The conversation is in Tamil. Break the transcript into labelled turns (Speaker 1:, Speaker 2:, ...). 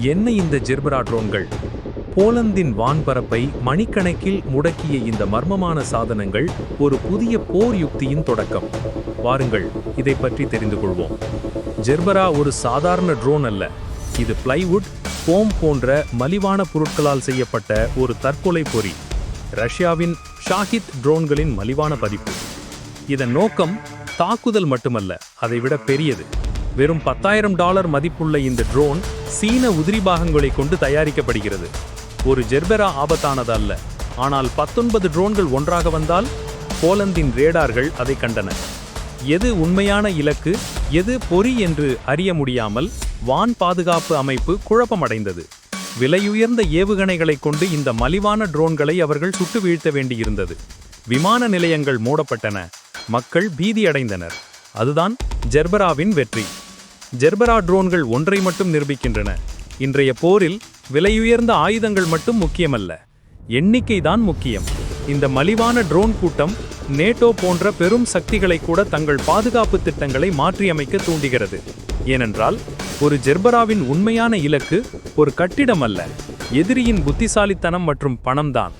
Speaker 1: என்ன இந்த ஜெர்பரா ட்ரோன்கள்? போலந்தின் வான்பரப்பை மணிக்கணக்கில் முடக்கிய இந்த மர்மமான சாதனங்கள் ஒரு புதிய போர் யுக்தியின் தொடக்கம். வாருங்கள் இதை பற்றி தெரிந்து கொள்வோம். ஜெர்பரா ஒரு சாதாரண ட்ரோன் அல்ல. இது பிளைவுட் போம் போன்ற மலிவான பொருட்களால் செய்யப்பட்ட ஒரு தற்கொலை பொறி. ரஷ்யாவின் ஷாஹித் ட்ரோன்களின் மலிவான பதிப்பு. இதன் நோக்கம் தாக்குதல் மட்டுமல்ல அதைவிட பெரியது. வெறும் பத்தாயிரம் டாலர் மதிப்புள்ள இந்த ட்ரோன் சீன உதிரி பாகங்களை கொண்டு தயாரிக்கப்படுகிறது. ஒரு ஜெர்பெரா ஆபத்தானது அல்ல ஆனால் பத்தொன்பது ட்ரோன்கள் ஒன்றாக வந்தால் போலந்தின் ரேடார்கள் அதை கண்டன. எது உண்மையான இலக்கு எது பொறி என்று அறிய முடியாமல் வான் பாதுகாப்பு அமைப்பு குழப்பமடைந்தது. விலையுயர்ந்த ஏவுகணைகளைக் கொண்டு இந்த மலிவான ட்ரோன்களை அவர்கள் சுட்டு வீழ்த்த வேண்டியிருந்தது. விமான நிலையங்கள் மூடப்பட்டன. மக்கள் பீதியடைந்தனர். அதுதான் ஜெர்பராவின் வெற்றி. ஜெர்பரா ட்ரோன்கள் ஒன்றை மட்டும் நிரூபிக்கின்றன. இன்றைய போரில் விலையுயர்ந்த ஆயுதங்கள் மட்டும் முக்கியமல்ல. எண்ணிக்கைதான் முக்கியம். இந்த மலிவான ட்ரோன் கூட்டம் நேட்டோ போன்ற பெரும் சக்திகளை கூட தங்கள் பாதுகாப்பு திட்டங்களை மாற்றியமைக்க தூண்டுகிறது. ஏனென்றால் ஒரு ஜெர்பராவின் உண்மையான இலக்கு ஒரு கட்டிடம் அல்ல எதிரியின் புத்திசாலித்தனம் மற்றும் பணம்தான்.